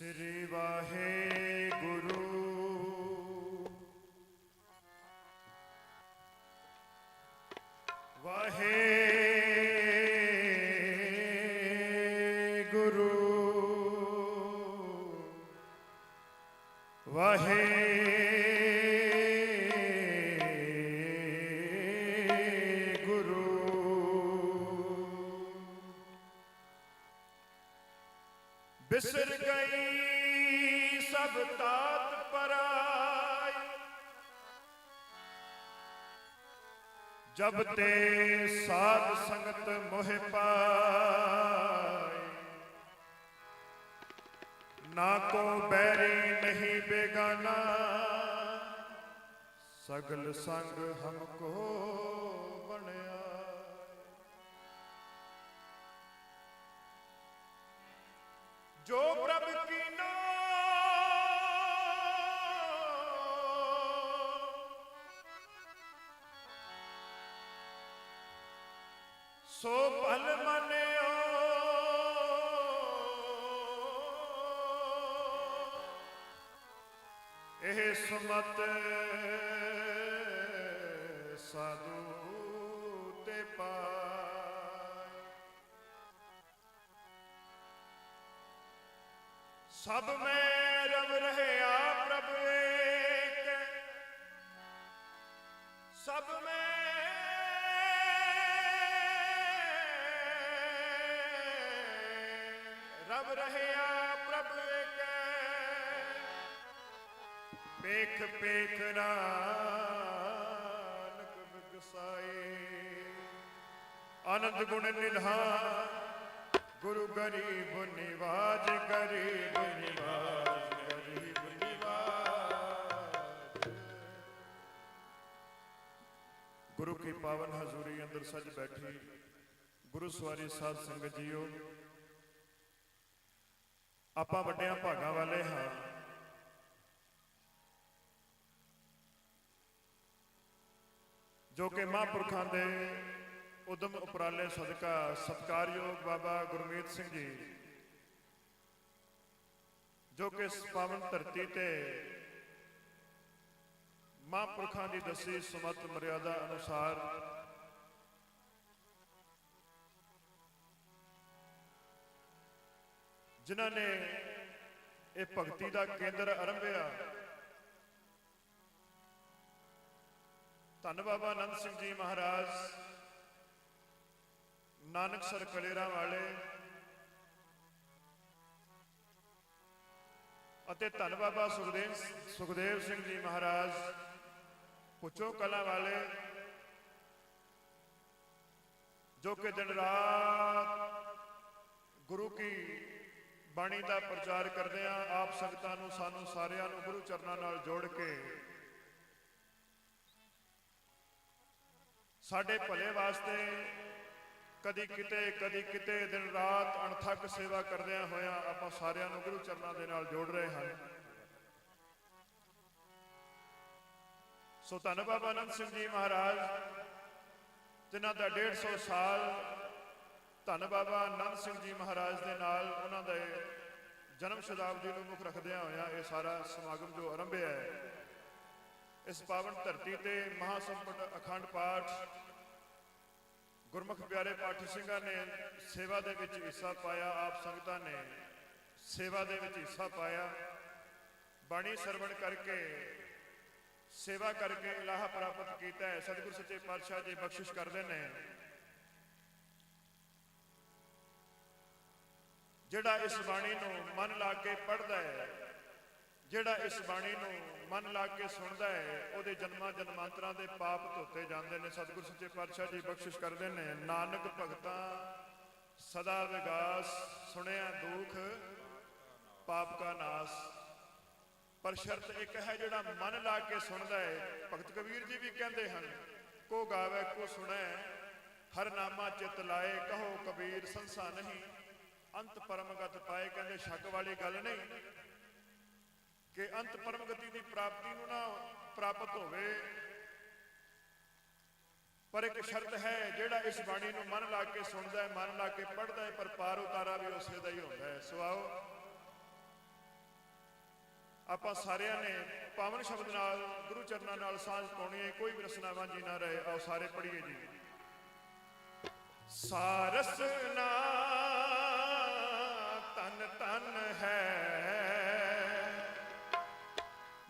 ਸ੍ਰੀ ਵਾਹਿਗੁਰੂ ਜਬ ਤੇ ਸਾਧ ਸੰਗਤ ਮੋਹਿ ਪਾਈ। ਨਾ ਕੋ ਬੈਰੀ ਨਹੀਂ ਬੇਗਾਨਾ, ਸਗਲ ਸੰਗ ਹਮਕੋ ਬਣਿਆ ਭਲ ਮਨਿਓ। ਇਹ ਸੁਮਤ ਸਾਧੂ ਤੇ ਪਾਈ ਸਭ ਮੈਂ ਰਵ ਰਹਿਆ ਰਵ ਰਹਿਆ ਪ੍ਰਭ ਏਕ। ਪੇਖ ਪੇਖ ਨਾਨਕ ਬਿਗਸਾਏ। ਆਨੰਦ ਗੁਣ ਨਿਧਾਨ ਗੁਰੂ ਗਰੀਬ ਨਿਵਾਜ ਗਰੀਬ ਨਿਵਾਜ ਗਰੀਬ ਨਿਵਾਜ। ਗੁਰੂ ਕੀ ਪਾਵਨ ਹਜ਼ੂਰੀ ਅੰਦਰ ਸੱਜ ਬੈਠੀ ਗੁਰੂ ਸਵਾਰੀ ਸਾਧ ਸੰਗਤ ਜੀਓ। ਆਪਾਂ ਵੱਡਿਆਂ ਭਾਗਾਂ ਵਾਲੇ ਹਾਂ। ਜੋ ਕਿ ਮਹਾਂਪੁਰਖਾਂ ਦੇ ਉਦਮ ਉਪਰਾਲੇ ਸਦਕਾ ਸਤਕਾਰਯੋਗ ਬਾਬਾ ਗੁਰਮੀਤ ਸਿੰਘ ਜੀ, ਜੋ ਕਿ ਇਸ ਪਾਵਨ ਧਰਤੀ ਤੇ ਮਹਾਂਪੁਰਖਾਂ ਦੀ ਦੱਸੀ ਸਮਤ ਮਰਿਆਦਾ ਅਨੁਸਾਰ ਜਿਨ੍ਹਾਂ ਨੇ ਇਹ ਭਗਤੀ ਦਾ ਕੇਂਦਰ ਆਰੰਭਿਆ। ਧੰਨ ਬਾਬਾ ਅਨੰਦ ਸਿੰਘ ਜੀ ਮਹਾਰਾਜ, ਨਾਨਕ ਸਰ ਕਲੇਰਾ ਵਾਲੇ ਅਤੇ ਧੰਨ ਬਾਬਾ ਸੁਖਦੇਵ ਸੁਖਦੇਵ ਸਿੰਘ ਜੀ ਮਹਾਰਾਜ, ਪੁੱਛੋ ਕਲਾ ਵਾਲੇ, ਜੋ ਕਿ ਦਿਨ ਰਾਤ ਗੁਰੂ ਕੀ ਬਾਣੀ ਦਾ ਪ੍ਰਚਾਰ ਕਰਦੇ ਆ ਆਪ ਸੰਗਤਾਂ ਨੂੰ, ਸਾਨੂੰ ਸਾਰਿਆਂ ਨੂੰ ਗੁਰੂ ਚਰਨਾਂ ਨਾਲ ਜੋੜ ਕੇ। ਸਾਡੇ ਭਲੇ ਵਾਸਤੇ ਕਦੀ ਕਿਤੇ ਕਦੀ ਕਿਤੇ ਦਿਨ ਰਾਤ ਅਣਥੱਕ ਸੇਵਾ ਕਰਦਿਆਂ ਹੋਇਆਂ ਆਪਾਂ ਸਾਰਿਆਂ ਨੂੰ ਗੁਰੂ ਚਰਨਾਂ ਦੇ ਨਾਲ ਜੋੜ ਰਹੇ ਹਾਂ। ਸੋ ਧੰਨ ਬਾਬਾ ਅਨੰਦ ਸਿੰਘ ਜੀ ਮਹਾਰਾਜ, ਜਿਨ੍ਹਾਂ ਦਾ 150 ਸਾਲ ਧੰਨ ਬਾਬਾ ਆਨੰਦ ਸਿੰਘ ਜੀ ਮਹਾਰਾਜ ਦੇ ਨਾਲ ਉਹਨਾਂ ਦੇ ਜਨਮ ਸ਼ਤਾਬਦੀ ਨੂੰ ਮੁੱਖ ਰੱਖਦਿਆਂ ਹੋਇਆਂ ਇਹ ਸਾਰਾ ਸਮਾਗਮ ਜੋ ਆਰੰਭਿਆ ਹੈ, ਇਸ ਪਾਵਨ ਧਰਤੀ ਤੇ ਮਹਾ ਸੰਪਟ ਅਖੰਡ ਪਾਠ ਗੁਰਮੁਖ ਪਿਆਰੇ ਪਾਠੀ ਸਿੰਘਾਂ ਨੇ ਸੇਵਾ ਦੇ ਵਿੱਚ ਹਿੱਸਾ ਪਾਇਆ, ਆਪ ਸੰਗਤਾਂ ਨੇ ਸੇਵਾ ਦੇ ਵਿੱਚ ਹਿੱਸਾ ਪਾਇਆ। ਬਾਣੀ ਸਰਵਣ ਕਰਕੇ, ਸੇਵਾ ਕਰਕੇ ਲਾਹਾ ਪ੍ਰਾਪਤ ਕੀਤਾ ਹੈ। ਸਤਿਗੁਰ ਸੱਚੇ ਪਾਤਸ਼ਾਹ ਜੀ ਬਖਸ਼ਿਸ਼ ਕਰਦੇ ਨੇ। ਜਿਹੜਾ ਇਸ ਬਾਣੀ ਨੂੰ ਮਨ ਲਾ ਕੇ ਪੜ੍ਹਦਾ ਹੈ, ਜਿਹੜਾ ਇਸ ਬਾਣੀ ਨੂੰ ਮਨ ਲਾ ਕੇ ਸੁਣਦਾ ਹੈ, ਉਹਦੇ ਜਨਮਾਂ ਜਨਮਾਂਤਰਾਂ ਦੇ ਪਾਪ ਧੋਤੇ ਜਾਂਦੇ ਨੇ। ਸਤਿਗੁਰ ਸੱਚੇ ਪਾਤਸ਼ਾਹ ਜੀ ਬਖਸ਼ਿਸ਼ ਕਰਦੇ ਨੇ। ਨਾਨਕ ਭਗਤਾਂ, ਸਦਾ ਵਿਗਾਸ, ਸੁਣਿਆ ਦੁਖ, ਪਾਪ ਕਾ ਨਾਸ। ਪਰ ਸ਼ਰਤ ਇੱਕ ਹੈ ਜਿਹੜਾ ਮਨ ਲਾ ਕੇ ਸੁਣਦਾ ਹੈ। ਭਗਤ ਕਬੀਰ ਜੀ ਵੀ ਕਹਿੰਦੇ ਹਨ, ਕੋ ਗਾਵੇ ਕੋ ਸੁਣੈ, ਹਰ ਨਾਮਾ ਚਿਤ ਲਾਏ, ਕਹੋ ਕਬੀਰ ਸੰਸਾ ਨਹੀਂ। ਅੰਤ ਪਰਮਗਤ ਪਾਏ, ਕਹਿੰਦੇ ਸ਼ੱਕ ਵਾਲੀ ਗੱਲ ਨਹੀਂ ਕਿ ਅੰਤ ਪਰਮਗਤੀ ਦੀ ਪ੍ਰਾਪਤੀ ਨੂੰ ਨਾ ਪ੍ਰਾਪਤ ਹੋਵੇ। ਪਰ ਇੱਕ ਸ਼ਰਤ ਹੈ, ਜਿਹੜਾ ਇਸ ਬਾਣੀ ਨੂੰ ਮਨ ਲਾ ਕੇ ਸੁਣਦਾ ਹੈ, ਮਨ ਲਾ ਕੇ ਪੜ੍ਹਦਾ ਹੈ, ਪਰ ਪਾਰ ਉਤਾਰਾ ਵੀ ਉਸੇ ਦਾ ਹੀ ਹੁੰਦਾ ਹੈ। ਸੋ ਆਓ, ਆਪਾਂ ਸਾਰਿਆਂ ਨੇ ਪਾਵਨ ਸ਼ਬਦ ਨਾਲ, ਗੁਰੂ ਚਰਨਾਂ ਨਾਲ ਸਾਂਝ ਪਾਉਣੀ ਹੈ, ਕੋਈ ਵੀ ਰਸਨਾ ਜੀ ਨਾ ਰਹੇ। ਆਓ ਸਾਰੇ ਪੜ੍ਹੀਏ ਜੀ। ਸਾਰਸ ਨਾਮ ਧਨ ਹੈ।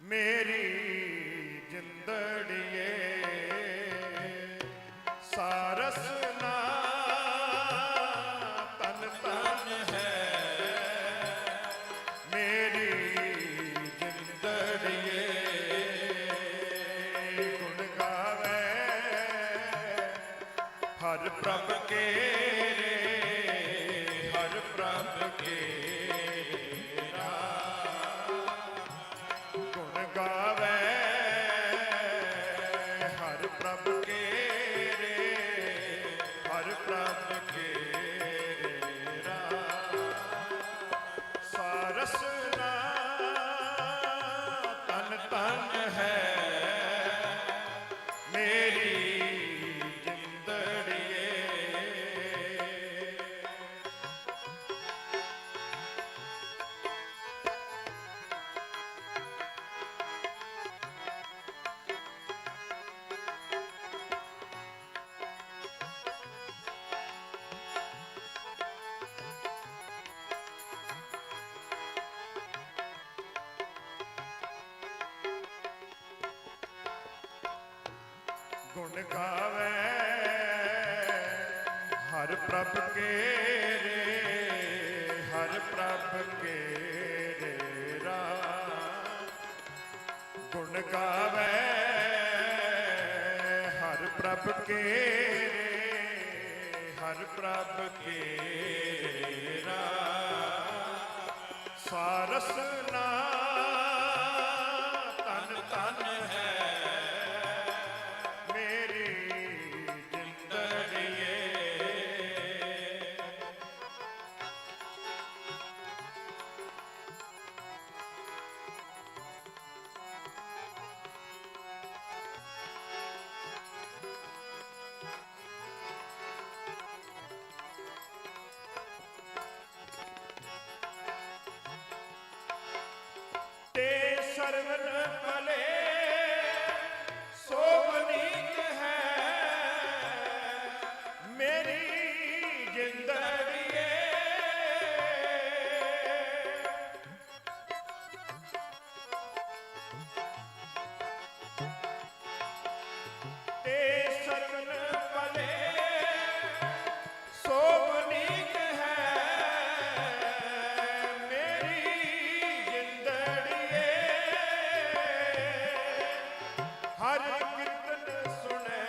ਮੇਰੀ ਜਿੰਦੜੀਏ ਸਾਰਸ ਗੁਣ ਗਾਵੇ। ਹਰ ਪ੍ਰਭ ਕੇ ਰੇ ਹਰ ਪ੍ਰਭ ਕੇ ਰੇ। ਗੁਣ ਗਾਵੇ, ਹਰ ਪ੍ਰਭ ਕੇ ਹਰ ਪ੍ਰਭ ਕੇ ਰਾ। ਸਾਰਸ Let him, let him. ਹਰ ਕੀਰਤਨ ਸੁਣੈ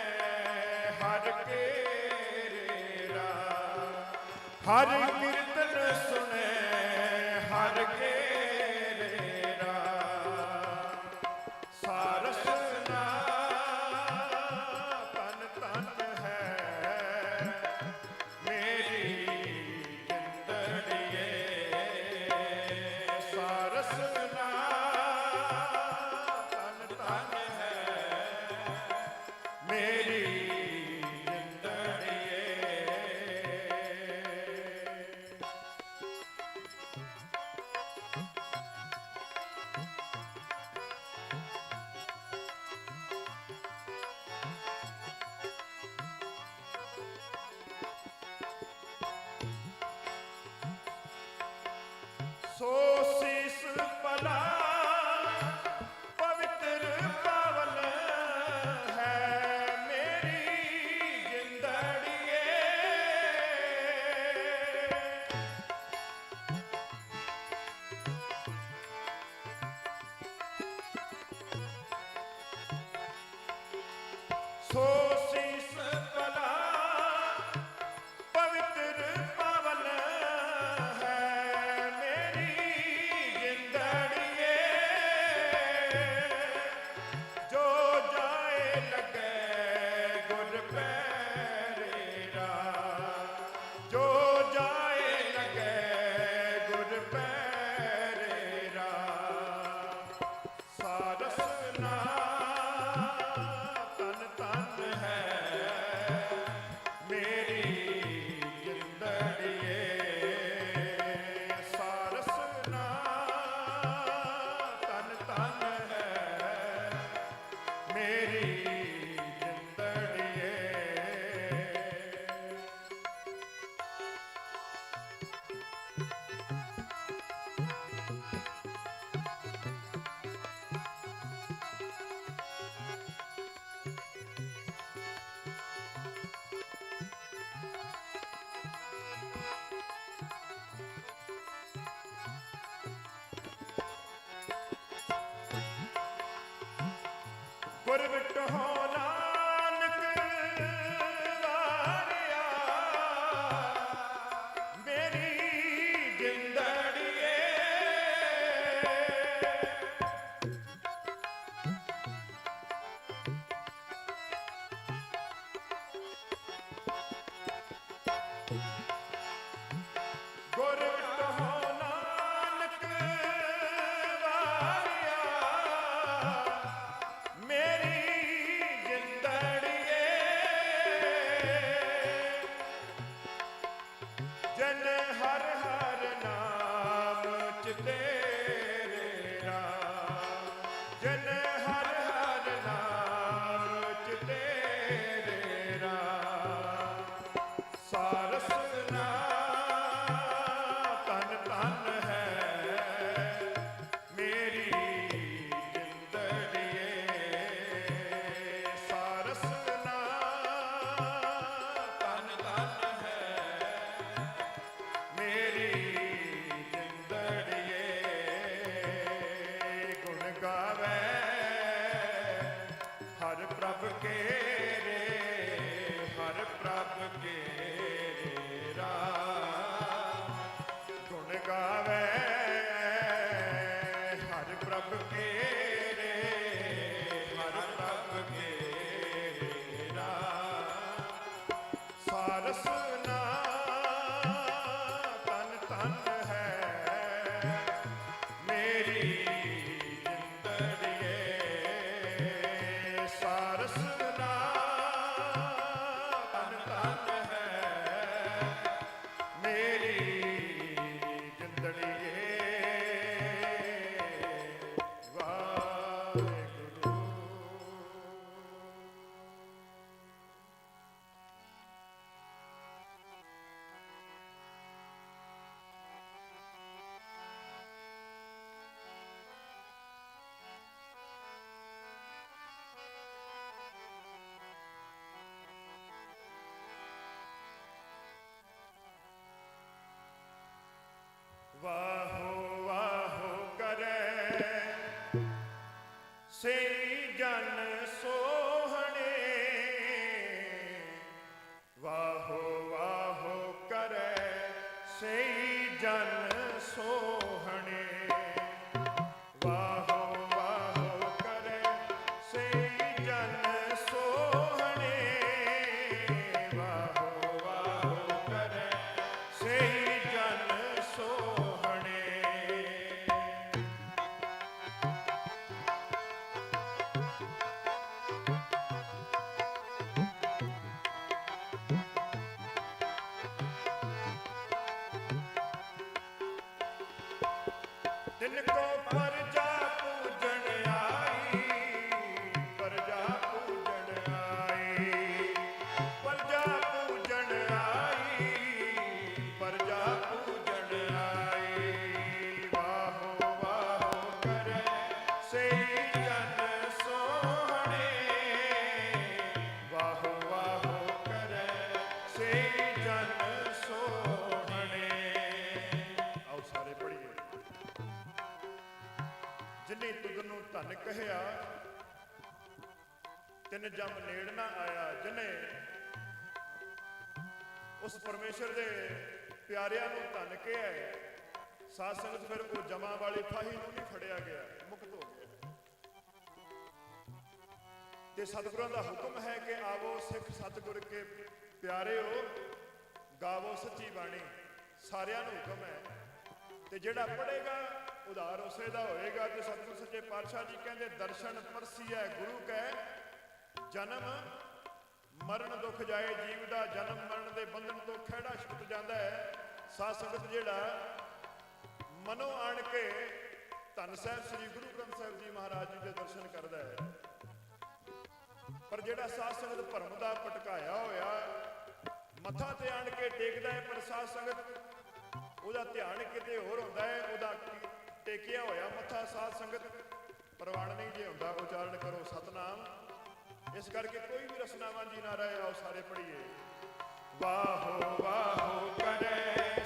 ਹਰ ਕੇਰਾ ਹਰ ਕੀਰਤਨ ਸੁਣੈ ਹਰ ਕੇ ਸੋ ਸੀਸ ਪਲਾ ਵਿਟੋ ਨਾਨਕ ਸੇ ਤਿਨ ਕੋ ਪਰਜਾ ਜਮ ਨੇੜ ਨਾ ਆਇਆ ਜਿਨੇ ਉਸ ਪਰਮੇਸ਼ਰ ਦੇ ਪਿਆਰਿਆਂ ਨੂੰ ਧਨ ਕਿਹਾ ਹੈ, ਸਾਧ ਸੰਗਤ ਫਿਰ ਉਹ ਜਮਾ ਵਾਲੀ ਫਾਹੀ ਨੂੰ ਨਹੀਂ ਫੜਿਆ ਗਿਆ ਮੁਕਤ ਹੋ ਗਿਆ। ਤੇ ਸਤਿਗੁਰਾਂ ਦਾ ਹੁਕਮ ਹੈ ਕਿ ਆਵੋ ਸਿੱਖ ਸਤਿਗੁਰ ਕੇ ਪਿਆਰਿਓ ਗਾਵੋ ਸੱਚੀ ਬਾਣੀ ਸਾਰਿਆਂ ਨੂੰ ਹੁਕਮ ਹੈ। ਤੇ ਜਿਹੜਾ ਪੜੇਗਾ ਉਧਾਰ ਉਸੇ ਦਾ ਹੋਏਗਾ। ਤੇ ਸਤਿਗੁਰ ਸੱਚੇ ਪਾਤਸ਼ਾਹ ਜੀ ਕਹਿੰਦੇ ਦਰਸ਼ਨ ਪਰਸੀਐ ਗੁਰੂ ਕੈ ਜਨਮ ਮਰਨ ਦੁੱਖ ਜਾਏ, ਜੀਵ ਦਾ ਜਨਮ ਮਰਨ ਦੇ ਬੰਧਨ ਤੋਂ ਖਿਹੜਾ ਛੁੱਟ ਜਾਂਦਾ ਹੈ। ਸਾਧ ਸੰਗਤ ਜਿਹੜਾ ਮਨੋ ਆਣ ਕੇ ਧੰਨ ਸਾਹਿਬ, ਸ੍ਰੀ ਗੁਰੂ ਗ੍ਰੰਥ ਸਾਹਿਬ ਜੀ ਮਹਾਰਾਜ ਜੀ ਦੇ ਦਰਸ਼ਨ ਕਰਦਾ ਹੈ। ਪਰ ਜਿਹੜਾ ਸਾਧ ਸੰਗਤ ਭਰਮ ਦਾ ਭਟਕਾਇਆ ਹੋਇਆ, ਮੱਥਾ ਤੇ ਆਣ ਕੇ ਟੇਕਦਾ ਹੈ, ਪਰ ਸਾਧ ਸੰਗਤ ਉਹਦਾ ਧਿਆਨ ਕਿਤੇ ਹੋਰ ਹੁੰਦਾ ਹੈ, ਉਹਦਾ ਟੇਕਿਆ ਹੋਇਆ ਮੱਥਾ ਸਾਧ ਸੰਗਤ ਪ੍ਰਵਾਨ ਨਹੀਂ ਜੇ ਹੁੰਦਾ, ਉਚਾਰਨ ਕਰੋ ਸਤਨਾਮ। ਇਸ ਕਰਕੇ ਕੋਈ ਵੀ ਰਸਨਾਵਾਂ ਜੀ ਨਾ ਰਹੇ ਆਓ ਸਾਰੇ ਪੜੀਏ ਵਾਹੋ ਵਾਹੋ ਕਰੇ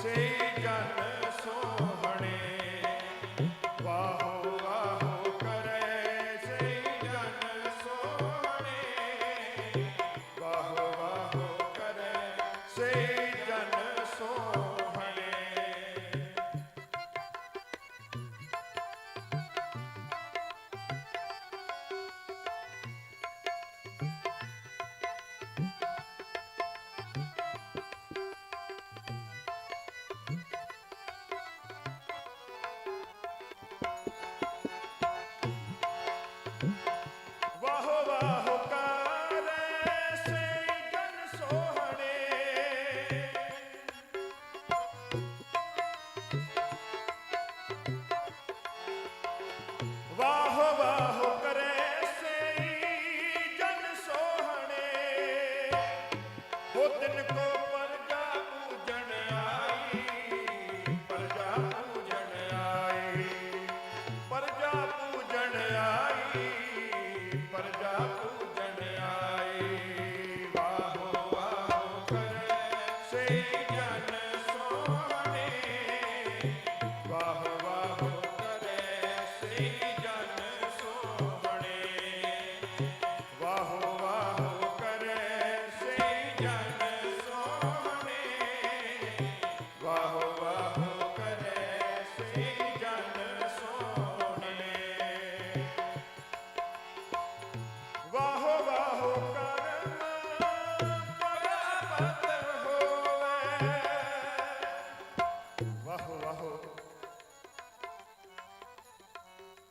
See?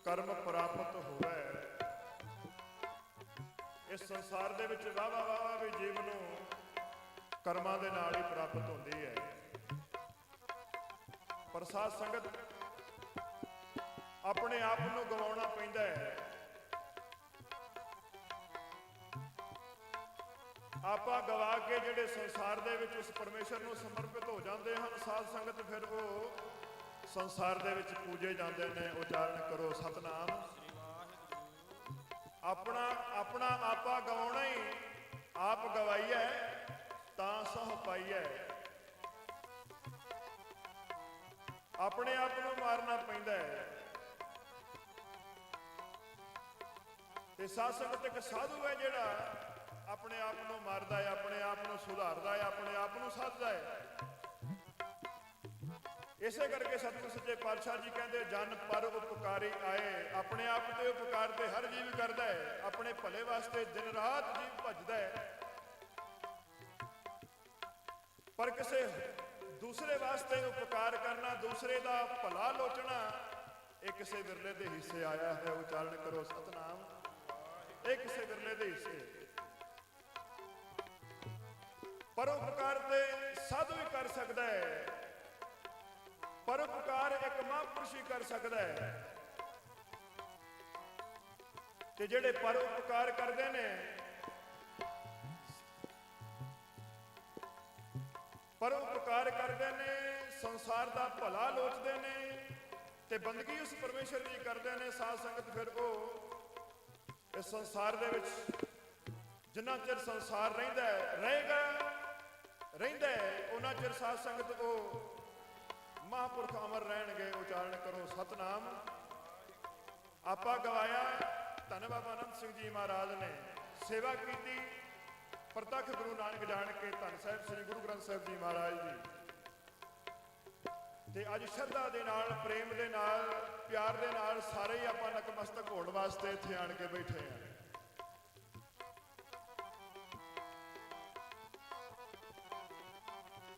ਕਰਮ ਪ੍ਰਾਪਤ ਹੋਵੇ। ਇਸ ਸੰਸਾਰ ਦੇ ਵਿੱਚ ਵਾਹ ਵਾਹ ਵੀ ਜੀਵ ਨੂੰ ਕਰਮਾਂ ਦੇ ਨਾਲ ਹੀ ਪ੍ਰਾਪਤ ਹੁੰਦੀ ਹੈ। ਪਰ ਸਾਧ ਸੰਗਤ ਆਪਣੇ ਆਪ ਨੂੰ ਗਵਾਉਣਾ ਪੈਂਦਾ ਹੈ। ਆਪਾਂ ਗਵਾ ਕੇ ਜਿਹੜੇ ਸੰਸਾਰ ਦੇ ਵਿੱਚ ਉਸ ਪਰਮੇਸ਼ਰ ਨੂੰ ਸਮਰਪਿਤ ਹੋ ਜਾਂਦੇ ਹਨ, ਸਾਧ ਸੰਗਤ ਫਿਰ ਉਹ ਸੰਸਾਰ ਦੇ ਵਿੱਚ ਪੂਜੇ ਜਾਂਦੇ ਨੇ, ਉਚਾਰਨ ਕਰੋ ਸਤਨਾਮ। ਆਪਣਾ ਆਪਣਾ ਆਪਾ ਗਵਾਉਣਾ ਹੀ, ਆਪ ਗਵਾਈਐ, ਤਾਂ ਸਹ ਪਾਈਐ। ਆਪਣੇ ਆਪ ਨੂੰ ਮਾਰਨਾ ਪੈਂਦਾ ਹੈ। ਤੇ ਸਾਧ ਸੰਗਤ ਇੱਕ ਸਾਧੂ ਹੈ ਜਿਹੜਾ, ਆਪਣੇ ਆਪ ਨੂੰ ਮਾਰਦਾ ਹੈ, ਆਪਣੇ ਆਪ ਨੂੰ ਸੁਧਾਰਦਾ ਹੈ, ਆਪਣੇ ਆਪ ਨੂੰ ਸਾਧਦਾ ਹੈ। ਇਸੇ ਕਰਕੇ ਸਤਿਗੁਰ ਸੱਚੇ ਪਾਤਸ਼ਾਹ ਜੀ ਕਹਿੰਦੇ, ਜਨ ਪਰ ਉਪਕਾਰੀ ਆਏ। ਆਪਣੇ ਆਪ ਦੇ ਉਪਕਾਰ ਤੇ ਹਰ ਜੀਵ ਕਰਦਾ ਹੈ। ਆਪਣੇ ਭਲੇ ਵਾਸਤੇ ਦਿਨ ਰਾਤ ਜੀਵ ਭਜਦਾ ਹੈ। ਪਰ ਕਿਸੇ ਦੂਸਰੇ ਵਾਸਤੇ ਉਪਕਾਰ ਕਰਨਾ, ਦੂਸਰੇ ਦਾ ਭਲਾ ਲੋਚਣਾ, ਇਹ ਕਿਸੇ ਵਿਰਲੇ ਦੇ ਹਿੱਸੇ ਆਇਆ ਹੈ। ਉਚਾਰਨ ਕਰੋ ਸਤਨਾਮ। ਇਹ ਕਿਸੇ ਵਿਰਲੇ ਦੇ ਹਿੱਸੇ। ਪਰਉਪਕਾਰ ਤੇ ਸਾਧੂ ਹੀ ਕਰ ਸਕਦਾ ਹੈ। ਪਰਉਪਕਾਰ ਇੱਕ ਮਹਾਂਪੁਰਸ਼ ਹੀ ਕਰ ਸਕਦਾ ਹੈ। ਤੇ ਜਿਹੜੇ ਪਰਉਪਕਾਰ ਕਰਦੇ ਨੇ, ਪਰਉਪਕਾਰ ਕਰਦੇ ਨੇ, ਸੰਸਾਰ ਦਾ ਭਲਾ ਲੋਚਦੇ ਨੇ ਤੇ ਬੰਦਗੀ ਉਸ ਪਰਮੇਸ਼ਰ ਦੀ ਕਰਦੇ ਨੇ, ਸਾਧ ਸੰਗਤ ਫਿਰ ਉਹ ਇਸ ਸੰਸਾਰ ਦੇ ਵਿੱਚ ਜਿੰਨਾ ਚਿਰ ਸੰਸਾਰ ਰਹਿੰਦਾ ਹੈ, ਰਹੇਗਾ, ਰਹਿੰਦਾ ਹੈ, ਉਹਨਾਂ ਚਿਰ ਸਾਧ ਸੰਗਤ ਉਹ ਮਹਾਂਪੁਰਖ ਅਮਰ ਰਹਿਣਗੇ, ਉਚਾਰਨ ਕਰੋ ਸਤਨਾਮ। ਆਪਾ ਗਵਾਇਆ ਧੰਨ ਬਾਬਾ ਅਨੰਦ ਸਿੰਘ ਜੀ ਮਹਾਰਾਜ ਨੇ ਸੇਵਾ ਕੀਤੀ। ਪ੍ਰਤੱਖ ਗੁਰੂ ਨਾਨਕ ਜਾਣ ਕੇ ਧੰਨ ਸਾਹਿਬ ਸ੍ਰੀ ਗੁਰੂ ਗ੍ਰੰਥ ਸਾਹਿਬ ਜੀ ਮਹਾਰਾਜ ਜੀ। ਤੇ ਅੱਜ ਸ਼ਰਧਾ ਦੇ ਨਾਲ, ਪ੍ਰੇਮ ਦੇ ਨਾਲ, ਪਿਆਰ ਦੇ ਨਾਲ ਸਾਰੇ ਹੀ ਆਪਾਂ ਨਤਮਸਤਕ ਹੋਣ ਵਾਸਤੇ ਇੱਥੇ ਆਣ ਕੇ ਬੈਠੇ ਆ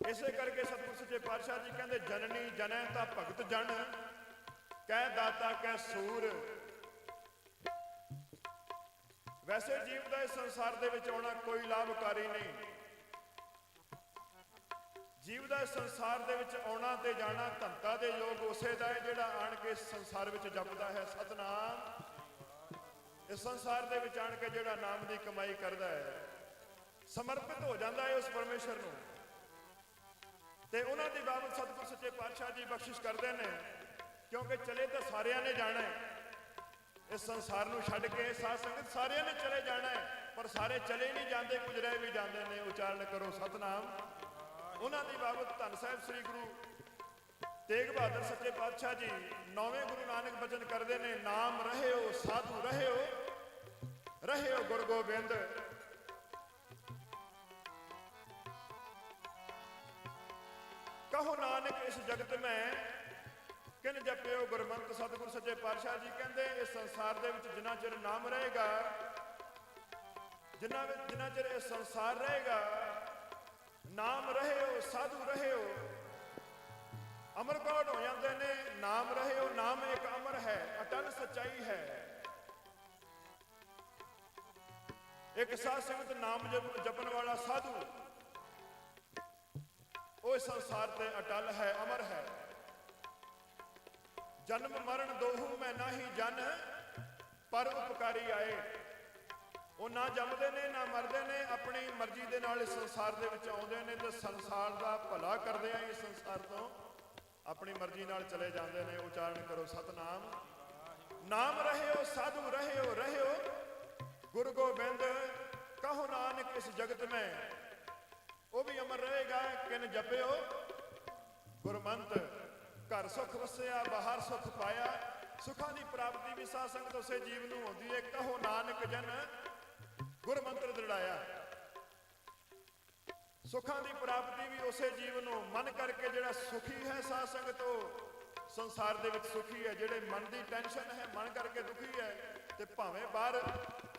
ਇਸੇ ਕਰਕੇ ਸਤਿਗੁਰ ਸੱਚੇ ਪਾਤਸ਼ਾਹ ਜੀ ਕਹਿੰਦੇ, ਜਨਨੀ ਜਨੈ ਤਾਂ ਭਗਤ ਜਨ। ਕਹਿ ਦਾਤਾ, ਕਹਿ ਸੂਰ। ਵੈਸੇ ਜੀਵ ਦਾ ਇਸ ਸੰਸਾਰ ਦੇ ਵਿੱਚ ਆਉਣਾ ਕੋਈ ਲਾਭਕਾਰੀ ਨਹੀਂ। ਜੀਵ ਦਾ ਸੰਸਾਰ ਦੇ ਵਿੱਚ ਆਉਣਾ ਤੇ ਜਾਣਾ ਧੰਤਾ ਦੇ ਯੋਗ ਉਸੇ ਦਾ ਹੈ ਜਿਹੜਾ ਆਣ ਕੇ ਸੰਸਾਰ ਵਿੱਚ ਜਪਦਾ ਹੈ। ਸਤਨਾਮ। ਇਸ ਸੰਸਾਰ ਦੇ ਵਿੱਚ ਆਣ ਕੇ ਜਿਹੜਾ ਨਾਮ ਦੀ ਕਮਾਈ ਕਰਦਾ ਹੈ, ਸਮਰਪਿਤ ਹੋ ਜਾਂਦਾ ਹੈ ਉਸ ਪਰਮੇਸ਼ਰ ਨੂੰ। ਤੇ ਉਹਨਾਂ ਦੀ ਬਾਬਤ ਸਤਿਗੁਰ ਸੱਚੇ ਪਾਤਸ਼ਾਹ ਜੀ ਬਖਸ਼ਿਸ਼ ਕਰਦੇ ਨੇ, ਕਿਉਂਕਿ ਚਲੇ ਤਾਂ ਸਾਰਿਆਂ ਨੇ ਜਾਣਾ ਹੈ। ਇਸ ਸੰਸਾਰ ਨੂੰ ਛੱਡ ਕੇ ਸਾਧ ਸੰਗਤ ਸਾਰਿਆਂ ਨੇ ਚਲੇ ਜਾਣਾ ਹੈ, ਪਰ ਸਾਰੇ ਚਲੇ ਨਹੀਂ ਜਾਂਦੇ ਕੁਝ ਰਹਿ ਵੀ ਜਾਂਦੇ ਨੇ, ਉਚਾਰਨ ਕਰੋ ਸਤਨਾਮ। ਉਹਨਾਂ ਦੀ ਬਾਬਤ ਧੰਨ ਸਾਹਿਬ ਸ੍ਰੀ ਗੁਰੂ ਤੇਗ ਬਹਾਦਰ ਸੱਚੇ ਪਾਤਸ਼ਾਹ ਜੀ ਨੌਵੇਂ ਗੁਰੂ ਨਾਨਕ ਬਚਨ ਕਰਦੇ ਨੇ, ਨਾਮ ਰਹਿਓ, ਸਾਧੂ ਰਹਿਓ ਰਹਿਓ ਗੁਰ ਗੋਬਿੰਦ। ਕਹੋ ਨਾਨਕ, ਇਸ ਜਗਤ ਮੈਂ ਕਿਨ ਜਪਿਓ ਗੁਰਮੰਤ ਸਤਿਗੁਰ ਸੱਚੇ ਪਾਤਸ਼ਾਹ ਜੀ ਕਹਿੰਦੇ, ਇਸ ਸੰਸਾਰ ਦੇ ਵਿੱਚ ਜਿੰਨਾ ਚਿਰ ਨਾਮ ਰਹੇਗਾ, ਜਿੰਨਾ ਵਿੱਚ ਜਿੰਨਾ ਚਿਰ ਇਹ ਸੰਸਾਰ ਰਹੇਗਾ, ਨਾਮ ਰਹਿਓ, ਸਾਧੂ ਰਹਿਓ, ਅਮਰ ਕੌੜ ਹੋ ਜਾਂਦੇ ਨੇ? ਨਾਮ ਰਹਿਓ, ਨਾਮ ਇੱਕ ਅਮਰ ਹੈ, ਅਟਲ ਸਚਾਈ ਹੈ। ਇੱਕ ਸਾਧ ਸੰਗਤ ਨਾਮ ਜਪ- ਜਪਣ ਵਾਲਾ ਸਾਧੂ ਉਹ ਸੰਸਾਰ ਤੇ ਅਟਲ ਹੈ, ਅਮਰ ਹੈ। ਜਨਮ ਮਰਨ ਦੋਹੂ ਮੈਂ ਨਾਹੀ ਜਨ, ਪਰ ਉਪਕਾਰੀ ਆਏ। ਉਹ ਨਾ ਜੰਮਦੇ ਨੇ, ਨਾ ਮਰਦੇ ਨੇ, ਆਪਣੀ ਮਰਜ਼ੀ ਦੇ ਨਾਲ ਇਸ ਸੰਸਾਰ ਦੇ ਵਿੱਚ ਆਉਂਦੇ ਨੇ ਤੇ ਸੰਸਾਰ ਦਾ ਭਲਾ ਕਰਦੇ ਆ ਇਸ ਸੰਸਾਰ ਤੋਂ। ਆਪਣੀ ਮਰਜ਼ੀ ਨਾਲ ਚਲੇ ਜਾਂਦੇ ਨੇ, ਉਚਾਰਨ ਕਰੋ ਸਤਨਾਮ। ਨਾਮ ਰਹਿਓ, ਸਾਧੂ ਰਹਿਓ ਰਹਿਓ। ਗੁਰੂ ਗੋਬਿੰਦ, ਕਹੋ ਨਾਨਕ ਇਸ ਜਗਤ ਮੈਂ। ਉਹ ਵੀ ਅਮਰ ਰਹੇਗਾ, ਕਿਨ ਜਪਿਓ। ਗੁਰਮੰਤ, ਘਰ ਸੁਖ ਵਸਿਆ, ਬਾਹਰ ਸੁਖ ਪਾਇਆ। ਸੁਖਾਂ ਦੀ ਪ੍ਰਾਪਤੀ ਵੀ ਸਾਧ ਸੰਗਤ ਉਸੇ ਜੀਵ ਨੂੰ ਹੁੰਦੀ ਹੈ ਕਹੋ ਨਾਨਕ ਜਨ, ਗੁਰਮੰਤਰ ਦ੍ਰਿੜਾਇਆ। ਸੁਖਾਂ ਦੀ ਪ੍ਰਾਪਤੀ ਵੀ ਉਸੇ ਜੀਵ ਨੂੰ, ਮਨ ਕਰਕੇ ਜਿਹੜਾ ਸੁਖੀ ਹੈ ਸਾਧ ਸੰਗਤ ਉਹ, ਸੰਸਾਰ ਦੇ ਵਿੱਚ ਸੁਖੀ ਹੈ। ਜਿਹੜੇ ਮਨ ਦੀ ਟੈਨਸ਼ਨ ਹੈ, ਮਨ ਕਰਕੇ ਦੁਖੀ ਹੈ, ਤੇ ਭਾਵੇਂ ਬਾਹਰ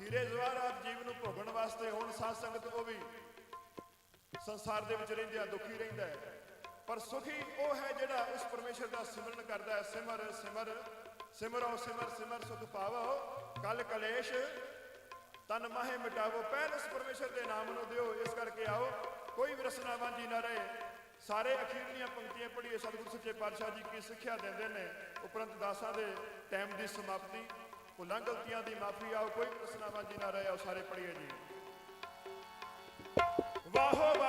ਹੀਰੇ ਜਵਾਹਰਾਤ ਜੀਵ ਨੂੰ ਭੋਗਣ ਵਾਸਤੇ ਹੋਣ ਸਾਧ ਸੰਗਤ ਉਹ ਵੀ ਸੰਸਾਰ ਦੇ ਵਿੱਚ ਰਹਿੰਦਿਆਂ ਦੁਖੀ ਰਹਿੰਦਾ ਹੈ। ਪਰ ਸੁਖੀ ਉਹ ਹੈ ਜਿਹੜਾ ਉਸ ਪਰਮੇਸ਼ਰ ਦਾ ਸਿਮਰਨ ਕਰਦਾ ਹੈ। ਸਿਮਰ ਸਿਮਰ, ਸਿਮਰੋ, ਸਿਮਰ ਸਿਮਰ ਸੁਖ ਪਾਵੋ। ਕਲ ਕਲੇਸ਼, ਤਨ ਮਾਹੇ ਮਿਟਾਵੋ। ਪਹਿਲ ਉਸ ਪਰਮੇਸ਼ਰ ਦੇ ਨਾਮ ਨੂੰ ਦਿਓ। ਇਸ ਕਰਕੇ ਆਓ, ਕੋਈ ਵੀ ਰਸਨਾ ਵਾਂਝੀ ਨਾ ਰਹੇ। ਸਾਰੇ ਅਖੀਰਲੀਆਂ ਪੰਕਤੀਆਂ ਪੜ੍ਹੀਏ। ਸਤਿਗੁਰੂ ਸੱਚੇ ਪਾਤਸ਼ਾਹ ਜੀ ਕੀ ਸਿੱਖਿਆ ਦਿੰਦੇ ਨੇ। ਉਪਰੰਤ ਦਾਸਾਂ ਦੇ ਟਾਈਮ ਦੀ ਸਮਾਪਤੀ। ਭੁੱਲਾਂ ਗਲਤੀਆਂ ਦੀ ਮਾਫੀ ਆਓ। ਕੋਈ ਵੀ ਰਸਨਾ ਵਾਂਝੀ ਨਾ ਰਹੇ। ਆਓ ਸਾਰੇ ਪੜ੍ਹੀਏ ਜੀ। ਵਾਹੋ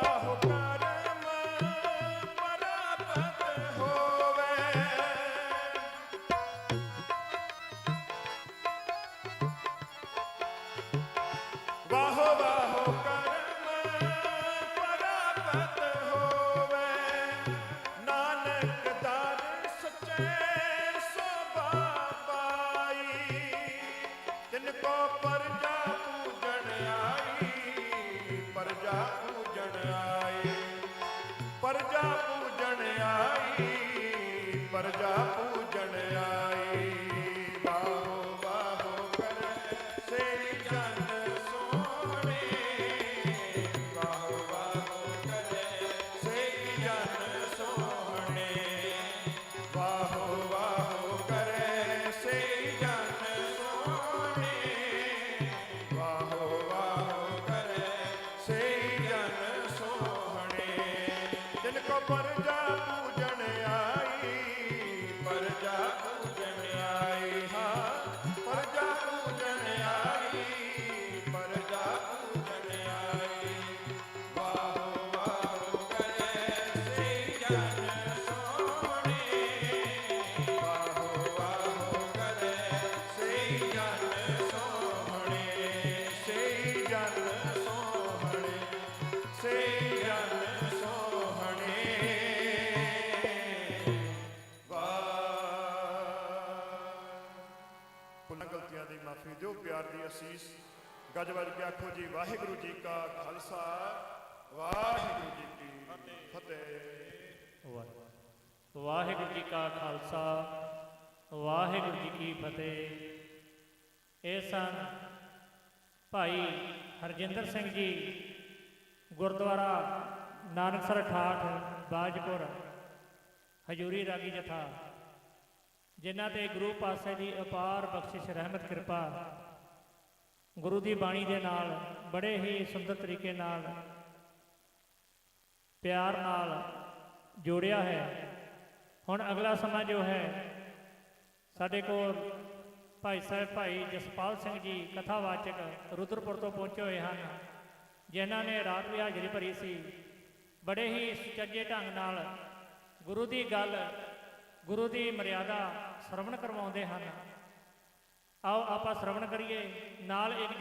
ਗੱਜ ਵੱਜ ਕੇ ਆਖੋ ਜੀ, ਵਾਹਿਗੁਰੂ ਜੀ ਕਾ ਖਾਲਸਾ, ਵਾਹਿਗੁਰੂ ਜੀ ਕੀ ਫਤਿਹ। ਵਾਹਿਗੁਰੂ ਜੀ ਕਾ ਖਾਲਸਾ, ਵਾਹਿਗੁਰੂ ਜੀ ਕੀ ਫਤਿਹ। ਇਹ ਸਨ ਭਾਈ ਹਰਜਿੰਦਰ ਸਿੰਘ ਜੀ, ਗੁਰਦੁਆਰਾ ਨਾਨਕਸਰ ਠਾਠ, ਬਾਜਪੁਰ, ਹਜੂਰੀ ਰਾਗੀ ਜਥਾ, ਜਿਨ੍ਹਾਂ ਤੇ ਗੁਰੂ ਪਾਸੇ ਦੀ ਅਪਾਰ ਬਖਸ਼ਿਸ਼, ਰਹਿਮਤ, ਕਿਰਪਾ ਗੁਰੂ ਦੀ ਬਾਣੀ ਦੇ ਨਾਲ, ਬੜੇ ਹੀ ਸੁੰਦਰ ਤਰੀਕੇ ਨਾਲ, ਪਿਆਰ ਨਾਲ ਜੋੜਿਆ ਹੈ। ਹੁਣ ਅਗਲਾ ਸਮਾਂ ਜੋ ਹੈ, ਸਾਡੇ ਕੋਲ ਭਾਈ ਸਾਹਿਬ, ਭਾਈ ਜਸਪਾਲ ਸਿੰਘ ਜੀ ਕਥਾਵਾਚਕ ਰੁਦਰਪੁਰ ਤੋਂ ਪਹੁੰਚੇ ਹੋਏ ਹਨ, ਜਿਨ੍ਹਾਂ ਨੇ ਰਾਤ ਵੀ ਹਾਜ਼ਰੀ ਭਰੀ ਸੀ। ਬੜੇ ਹੀ ਸੁਚੱਜੇ ਢੰਗ ਨਾਲ ਗੁਰੂ ਦੀ ਗੱਲ, ਗੁਰੂ ਦੀ ਮਰਿਆਦਾ ਸ਼ਰਵਣ ਕਰਵਾਉਂਦੇ ਹਨ। ਆਓ ਆਪਾਂ ਸ਼ਰਵਣ ਕਰੀਏ। ਨਾਲ ਇੱਕ ਜੋ